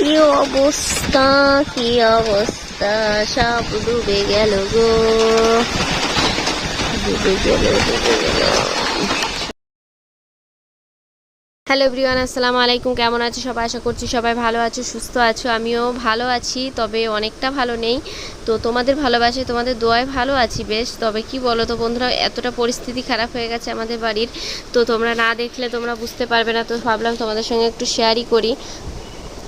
কি অবস্থা কি অবস্থা? সব ডুবে গেল গো। ডুবে গেল ডুবে গেল। হ্যালো এভরিওয়ান, আসসালামু আলাইকুম। কেমন আছো সবাই? আশা করছি সবাই ভালো আছো, সুস্থ আছো। আমিও ভালো আছি, তবে অনেকটা ভালো নেই। তো তোমাদের ভালোবাসে তোমাদের দোয়ায় ভালো আছি বেশ। তবে কি বলো তো বন্ধুরা, এতটা পরিস্থিতি খারাপ হয়ে গেছে আমাদের বাড়ির। তো তোমরা না দেখলে তোমরা বুঝতে পারবে না। তো ভাবলাম তোমাদের সঙ্গে একটু শেয়ারই করি।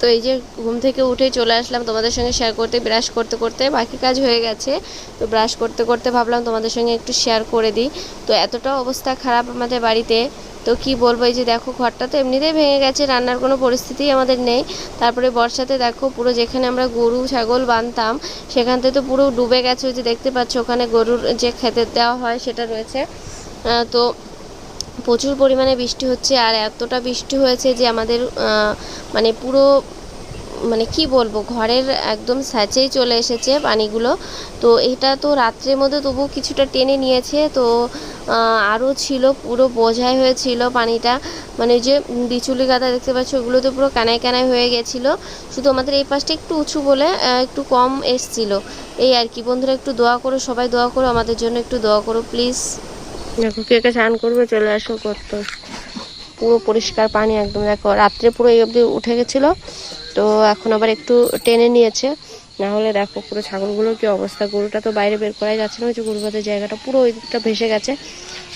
তো এই যে ঘুম থেকে উঠে চলে আসলাম তোমাদের সঙ্গে শেয়ার করতে ব্রাশ করতে করতে। বাকি কাজ হয়ে গেছে, তো ব্রাশ করতে করতে ভাবলাম তোমাদের সঙ্গে একটু শেয়ার করে দিই। তো এতটা অবস্থা খারাপ আমাদের বাড়িতে, তো কি বলব এই যে দেখো, ঘরটা তো এমনিতেই ভেঙে গেছে, রান্নার কোনো পরিস্থিতি আমাদের নেই। তারপরে বর্ষাতে দেখো, পুরো যেখানে আমরা গরু, ছাগল বাঁধতাম সেখান থেকে তো পুরো ডুবে গেছে, ওই যে দেখতে পাচ্ছ, ওখানে গরুর যে খেতে দেওয়া হয়, সেটা রয়েছে। তো প্রচুর পরিমাণে বৃষ্টি হচ্ছে আর এতটা বৃষ্টি হয়েছে যে আমাদের মানে পুরো মানে কি বলব, ঘরের একদম স্যাচেই চলে এসেছে পানিগুলো। তো এটা তো রাত্রের মধ্যে তবু কিছুটা টেনে নিয়েছে। তো আরও ছিল, পুরো বোঝাই হয়েছিল পানিটা। মানে যে বিচুলি গাদা দেখতে পাচ্ছ ওগুলো তো পুরো কানায় কানায় হয়ে গেছিল। শুধু আমাদের এই পাশটা একটু উঁচু বলে একটু কম এসছিল। এই আর কি, বন্ধুরা একটু দোয়া করো, সবাই দোয়া করো, আমাদের জন্য একটু দোয়া করো, প্লিজ। দেখো, কে কে স্নান করবে চলে আসো করতো। পুরো পরিষ্কার পানি একদম, দেখো, রাত্রে পুরো এই অবধি উঠে গেছিল, তো এখন আবার একটু টেনে নিয়েছে। না হলে দেখো, পুরো ছাগলগুলোর কি অবস্থা। গরুটা তো বাইরে বের করাই যাচ্ছে না, ওই যে গরু বাঁধের জায়গাটা পুরো ওই দিকটা ভেসে গেছে।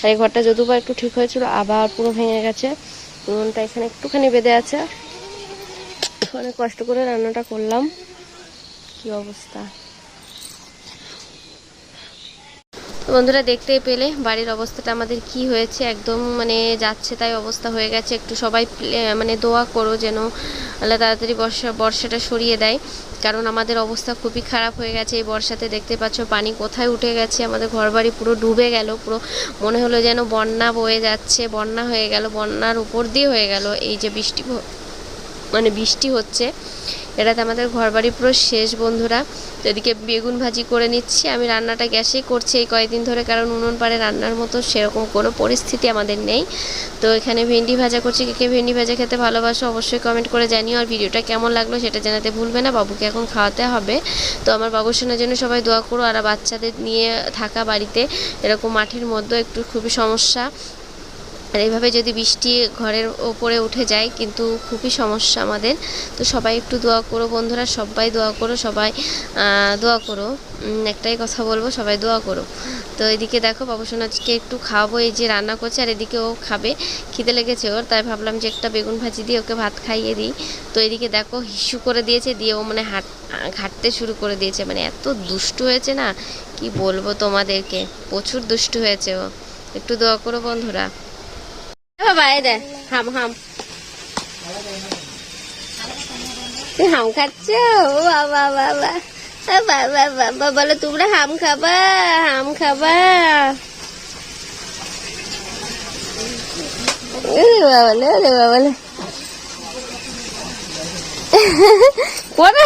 আর এই ঘরটা যদিও একটু ঠিক হয়েছিল, আবার পুরো ভেঙে গেছে। উনুনটা এখানে একটুখানি বেঁধে আছে। অনেক কষ্ট করে রান্নাটা করলাম। কি অবস্থা? তো বন্ধুরা দেখতেই পেলে বাড়ির অবস্থাটা আমাদের কি হয়েছে, একদম মানে যাচ্ছে তাই অবস্থা হয়ে গেছে। একটু সবাই মানে দোয়া করো যেন আল্লাহ তাড়াতাড়ি বর্ষা, বর্ষাটা সরিয়ে দেয়। কারণ আমাদের অবস্থা খুবই খারাপ হয়ে গেছে এই বর্ষাতে। দেখতে পাচ্ছ পানি কোথায় উঠে গেছে, আমাদের ঘরবাড়ি পুরো ডুবে গেল, পুরো মনে হলো যেন বন্যা বয়ে যাচ্ছে, বন্যা হয়ে গেল, বন্যার উপর দিয়ে হয়ে গেল এই যে বৃষ্টি মানে বৃষ্টি হচ্ছে। এটাতে আমাদের ঘরবাড়ি পুরো শেষ, বন্ধুরা। তো এদিকে বেগুন ভাজি করে নিচ্ছি। আমি রান্নাটা গ্যাসেই করছি এই কয়েকদিন ধরে, কারণ উনুন পাড়ে রান্নার মতো সেরকম কোনো পরিস্থিতি আমাদের নেই। তো এখানে ভেন্ডি ভাজা করছি। কে কে ভেন্ডি ভাজা খেতে ভালোবাসো অবশ্যই কমেন্ট করে জানিও। আর ভিডিওটা কেমন লাগল সেটা জানাতে ভুলবে না। বাবুকে এখন খাওয়াতে হবে। তো আমার বাবুর শোনার জন্য সবাই দোয়া করো। আর বাচ্চাদের নিয়ে থাকা বাড়িতে এরকম মাঠের মধ্যে একটু খুবই সমস্যা। আর এইভাবে যদি বৃষ্টি ঘরের ওপরে উঠে যায়, কিন্তু খুবই সমস্যা আমাদের। তো সবাই একটু দোয়া করো বন্ধুরা, সবাই দোয়া করো, সবাই দোয়া করো। একটাই কথা বলব, সবাই দোয়া করো। তো এদিকে দেখো বাবুসোন আজকে একটু খাওয়াবো, এই যে রান্না করছে, আর এদিকে ও খাবে। খিদে লেগেছে ওর, তাই ভাবলাম যে একটা বেগুন ভাজি দিয়ে ওকে ভাত খাইয়ে দিই। তো এদিকে দেখো, হিসু করে দিয়েছে, দিয়ে ও মানে হাঁট, ঘাটতে শুরু করে দিয়েছে। মানে এত দুষ্টু হয়েছে না? কি বলব তোমাদেরকে? প্রচুর দুষ্টু হয়েছে ও। একটু দোয়া করো বন্ধুরা। বাবা এই দে, হাম হাম। তুই হাম খাচ্ছ? বাবা বাবা। বাবা বাবা বলো তোমরা হাম খাবা? হাম খাবা? বাবা বাবা কোনে?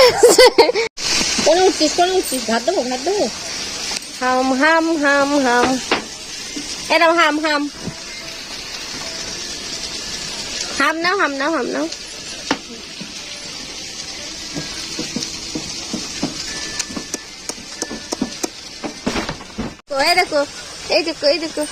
কোনে উঠছিস কোনে উঠছিস। ভাত দেবো ভাত দেবো? হাম হাম হাম হাম। এরম হাম হাম। হাম নাও হাম নাও হাম নাও। দেখো এই দেখো এই দেখো।